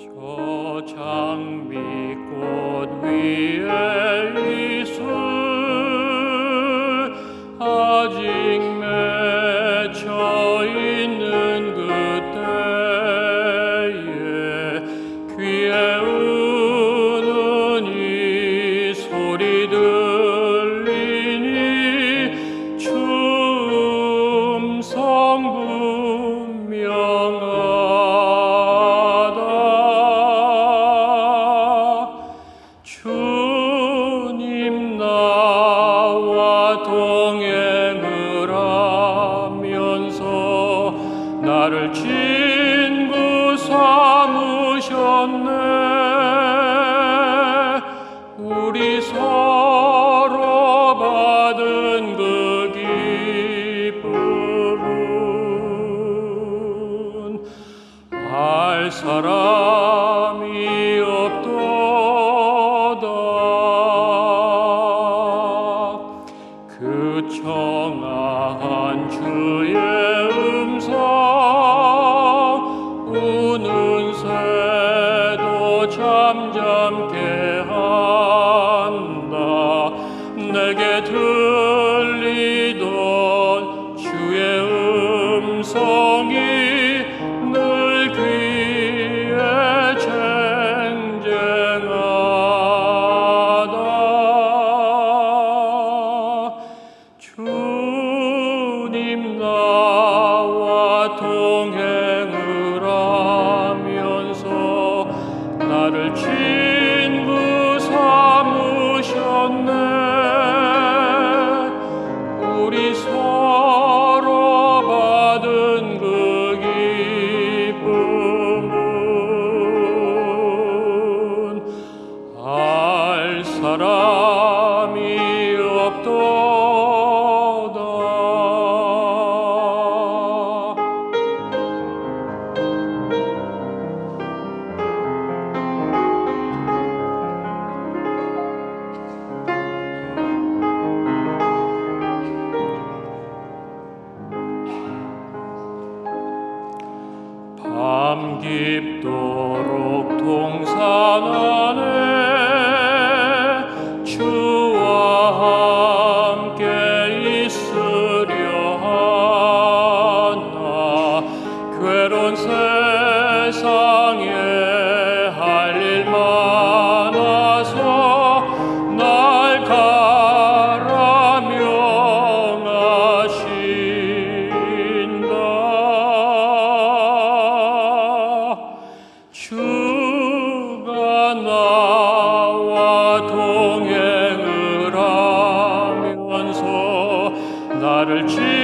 저 장미꽃 위에 이슬 아직 나를 친구 삼으셨네. 우리 서로 받은 그 기쁨은 알 사람이 없도다. 내게 들리던 주의 음성이 늘 귀에 쟁쟁하다. 주님 나와 동행을 하면서 나를 친 우리 밤 깊도록 동산 안에 주와 함께 있으려 하나. 괴로운 세상에 할 일 많아서 날 가 나를 친